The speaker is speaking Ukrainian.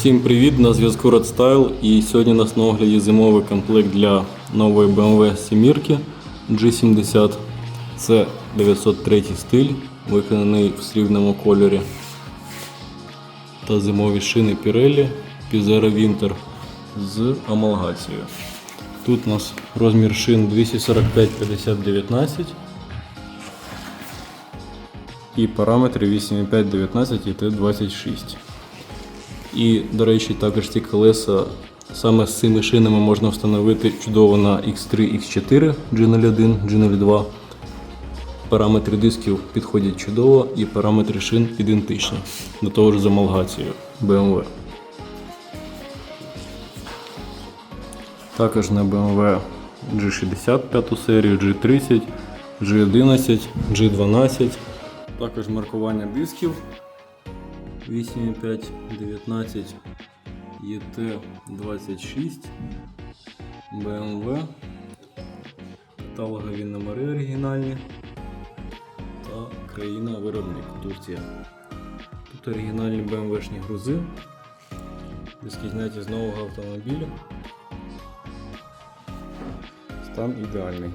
Всім привіт! На зв'язку Red Style і сьогодні нас на огляді зимовий комплект для нової BMW 7 G70. Це 903 стиль, виконаний в срібному кольорі. Та зимові шини Pirelli Pizera Winter з амалгацією. Тут у нас розмір шин 245 50 19 і параметри 8,5 19 і Т26. І, до речі, також ці колеса саме з цими шинами можна встановити чудово на X3, X4, G01, G02. Параметри дисків підходять чудово і параметри шин ідентичні до того ж з амалгацією BMW. Також на BMW G60 5 серію, G30, G11, G12. Також маркування дисків 8,5, 19, ET26, BMW, каталогові номери оригінальні та країна виробник Турція. Тут оригінальні BMW-шні грузи, зняті з нового автомобіля. Стан ідеальний.